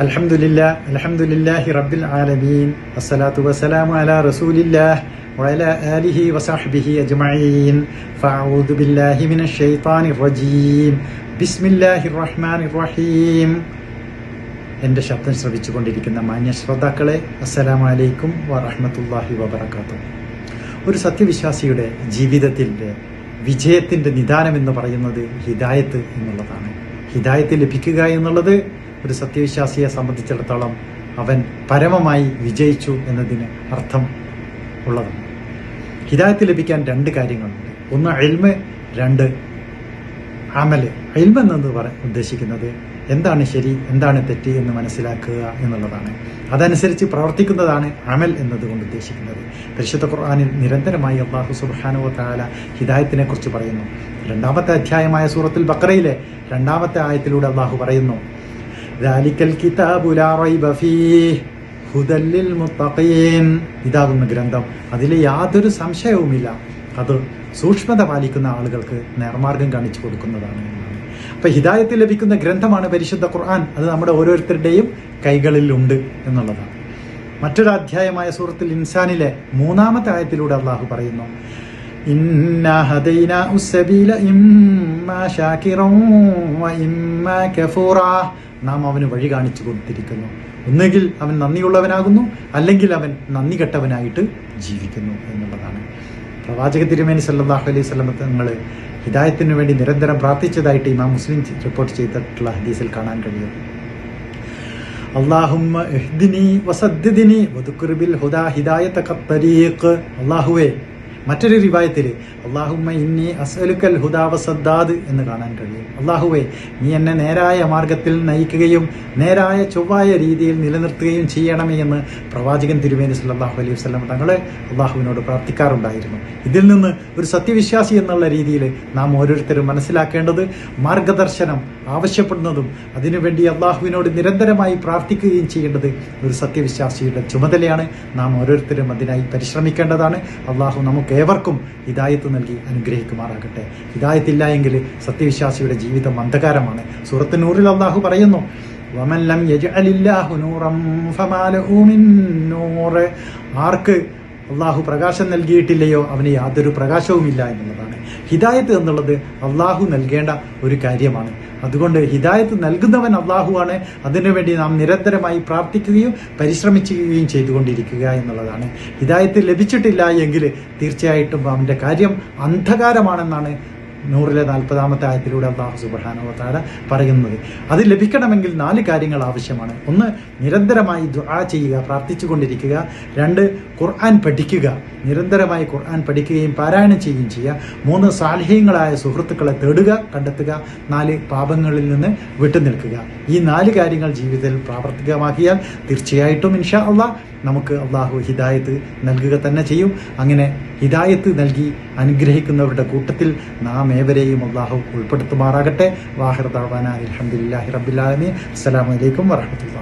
الحمد لله الحمد لله رب العالمين الصلاة والسلام على رسول الله وعلى آله وصحبه أجمعين فأعوذ بالله من الشيطان الرجيم بسم الله الرحمن الرحيم എൻ്റെ ശബ്ദം ശ്രവിച്ചുകൊണ്ടിരിക്കുന്ന മാന്യ ശ്രോതാക്കളെ അസ്സലാമു അലൈക്കും വറഹ്മത്തുള്ളാഹി വബറകാതുഹു ഒരു സത്യവിശ്വാസിയുടെ ജീവിതത്തിൻ്റെ വിജയത്തിൻ്റെ നിദാനം എന്ന് പറയുന്നത് ഹിദായത്ത് എന്നുള്ളതാണ് ഹിദായത്ത് ലഭിക്കുക എന്നുള്ളത് ഒരു സത്യവിശ്വാസിയെ സംബന്ധിച്ചിടത്തോളം അവൻ പരമമായി വിജയിച്ചു എന്നതിന് അർത്ഥം ഉള്ളതാണ് ഹിദായത്ത് ലഭിക്കാൻ രണ്ട് കാര്യങ്ങളുണ്ട്. ഒന്ന് അഴിമ രണ്ട് അമൽ. അഴിമ എന്നത് പറ ഉദ്ദേശിക്കുന്നത് എന്താണ് ശരി എന്താണ് തെറ്റ് എന്ന് മനസ്സിലാക്കുക എന്നുള്ളതാണ്. അതനുസരിച്ച് പ്രവർത്തിക്കുന്നതാണ് അമൽ എന്നതുകൊണ്ട് ഉദ്ദേശിക്കുന്നത്. പരിശുദ്ധ ഖുർആാനിൽ നിരന്തരമായി അള്ളാഹു സുബാനുവ താല ഹിദായത്തിനെ കുറിച്ച് പറയുന്നു. രണ്ടാമത്തെ അധ്യായമായ സൂറത്തിൽ ബക്രയിലെ രണ്ടാമത്തെ ആയത്തിലൂടെ അള്ളാഹു പറയുന്നു ഹുദല്ലിൽ മുത്തഖീൻ ഇതാകുന്ന ഗ്രന്ഥം. അതിൽ യാതൊരു സംശയവുമില്ല. അത് സൂക്ഷ്മത പാലിക്കുന്ന ആളുകൾക്ക് നേർമാർഗം കാണിച്ചു കൊടുക്കുന്നതാണ് അപ്പൊ ഹിദായത്ത് ലഭിക്കുന്ന ഗ്രന്ഥമാണ് പരിശുദ്ധ ഖുർആൻ. അത് നമ്മുടെ ഓരോരുത്തരുടെയും കൈകളിലുണ്ട് എന്നുള്ളതാണ്. മറ്റൊരു അധ്യായമായ സൂറത്തിൽ ഇൻസാനിലെ മൂന്നാമത്തെ ആയത്തിലൂടെ അള്ളാഹു പറയുന്നു നാം അവന് വഴി കാണിച്ചു കൊടുത്തിരിക്കുന്നു. ഒന്നുകിൽ അവൻ നന്ദിയുള്ളവനാകുന്നു അല്ലെങ്കിൽ അവൻ നന്ദി കെട്ടവനായിട്ട് ജീവിക്കുന്നു എന്നുള്ളതാണ്. പ്രവാചക തിരുമേനി സല്ലാഹു അലൈഹി സ്വലം തങ്ങൾ ഹിദായത്തിന് വേണ്ടി നിരന്തരം പ്രാർത്ഥിച്ചതായിട്ട് ഇമാം മുസ്ലിം റിപ്പോർട്ട് ചെയ്തിട്ടുള്ള ഹദീസിൽ കാണാൻ കഴിയും. അള്ളാഹുമ്മ ഇഹ്ദിനി വസദ്ദിനി വദുക്കുർ ബിൽ ഹുദാ ഹിദായത്ത ഖത്തരീഖ് അള്ളാഹുവേ മറ്റൊരു റിവായത്തിൽ അള്ളാഹുമ്മ ഇന്നി അസലുക്കൽ ഹുദാവ സദ്ദാദ് എന്ന് കാണാൻ കഴിയും. അള്ളാഹുവെ നീ എന്നെ നേരായ മാർഗത്തിൽ നയിക്കുകയും നേരായ ചൊവ്വായ രീതിയിൽ നിലനിർത്തുകയും ചെയ്യണമേ എന്ന് പ്രവാചകൻ തിരുവേനി സല്ലല്ലാഹു അലൈഹി വസ്ലം തങ്ങളെ അള്ളാഹുവിനോട് പ്രാർത്ഥിക്കാറുണ്ടായിരുന്നു. ഇതിൽ നിന്ന് ഒരു സത്യവിശ്വാസി എന്നുള്ള രീതിയിൽ നാം ഓരോരുത്തരും മനസ്സിലാക്കേണ്ടത് മാർഗദർശനം ആവശ്യപ്പെടുന്നതും അതിനുവേണ്ടി അള്ളാഹുവിനോട് നിരന്തരമായി പ്രാർത്ഥിക്കുകയും ചെയ്യേണ്ടത് ഒരു സത്യവിശ്വാസിയുടെ ചുമതലയാണ്. നാം ഓരോരുത്തരും അതിനായി പരിശ്രമിക്കേണ്ടതാണ്. അള്ളാഹു നമുക്ക് ഏവർക്കും ഹിദായത്ത് നൽകി അനുഗ്രഹിക്കുമാറാകട്ടെ. ഹിദായത്തില്ല എങ്കിൽ സത്യവിശ്വാസിയുടെ ജീവിതം അന്ധകാരമാണ്. സൂറത്ത് നൂറിൽ അള്ളാഹു പറയുന്നു വമൻ ലം യജ്അലില്ലാഹു നൂറം ഫമാലഹു മിൻ നൂർ ആർക്ക് അള്ളാഹു പ്രകാശം നൽകിയിട്ടില്ലയോ അവന് യാതൊരു പ്രകാശവുമില്ല എന്നുള്ളതാണ്. ഹിദായത്ത് എന്നുള്ളത് അള്ളാഹു നൽകേണ്ട ഒരു കാര്യമാണ്. അതുകൊണ്ട് ഹിദായത്ത് നൽകുന്നവൻ അള്ളാഹുവാണ്. അതിനുവേണ്ടി നാം നിരന്തരമായി പ്രാർത്ഥിക്കുകയും പരിശ്രമിക്കുകയും ചെയ്തുകൊണ്ടിരിക്കുക എന്നുള്ളതാണ്. ഹിദായത്ത് ലഭിച്ചിട്ടില്ല എങ്കിൽ തീർച്ചയായിട്ടും അവന്റെ കാര്യം അന്ധകാരമാണെന്നാണ് നൂറിലെ നാൽപ്പതാമത്തെ ആയത്തിലൂടെ അള്ളാഹു സുബാനുവത്താല പറയുന്നത്. അത് ലഭിക്കണമെങ്കിൽ നാല് കാര്യങ്ങൾ ആവശ്യമാണ്. ഒന്ന് നിരന്തരമായി ദുആ ചെയ്യുക പ്രാർത്ഥിച്ചു കൊണ്ടിരിക്കുക. രണ്ട് ഖുർആൻ പഠിക്കുക. നിരന്തരമായി ഖുർആൻ പഠിക്കുകയും പാരായണം ചെയ്യുകയും ചെയ്യുക. മൂന്ന് സാൽഹ്യങ്ങളായ സുഹൃത്തുക്കളെ തേടുക കണ്ടെത്തുക. നാല് പാപങ്ങളിൽ നിന്ന് വിട്ടുനിൽക്കുക ഈ നാല് കാര്യങ്ങൾ ജീവിതത്തിൽ പ്രാവർത്തികമാക്കിയാൽ തീർച്ചയായിട്ടും ഇൻഷാ അള്ളാഹ് നമുക്ക് അള്ളാഹു ഹിദായത്ത് നൽകുക തന്നെ ചെയ്യും. അങ്ങനെ ഹിദായത്ത് നൽകി അനുഗ്രഹിക്കുന്നവരുടെ കൂട്ടത്തിൽ നാം ഏവരെയും അള്ളാഹു ഉൾപ്പെടുത്തുമാറാകട്ടെ. വാഹിർ ദാവാന അലഹമുല്ലാഹി റബ്ബിലാലമി അസ്സലാമലൈക്കും വറഹമത്തുള്ള